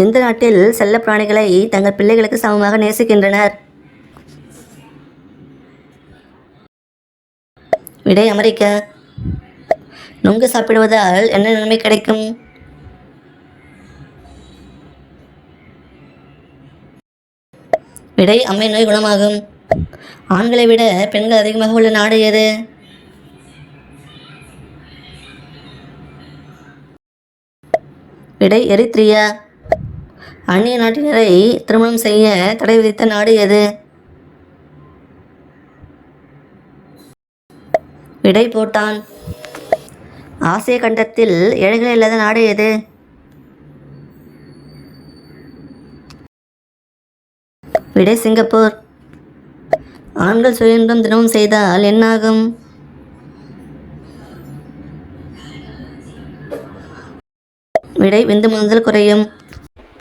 எந்த நாட்டில் செல்ல பிராணிகளை தங்கள் பிள்ளைகளுக்கு சமமாக நேசிக்கின்றனர்? விடை அமெரிக்கா. நுங்கு சாப்பிடுவதால் என்ன நன்மை கிடைக்கும்? விடை அம்மை நோய் குணமாகும். ஆண்களை விட பெண்கள் அதிகமாக உள்ள நாடு எது? விடை எரித்ரியா. அந்நிய நாட்டினரை திருமணம் செய்ய தடை விதித்த நாடு எது? விடை போட்டான். ஆசிய கண்டத்தில் ஏழைகள் இல்லாத நாடு எது? விடை சிங்கப்பூர். ஆண்கள் சுயன்பம் தினமும் செய்தால் என்னாகும்? விடை விந்து முதல் குறையும்.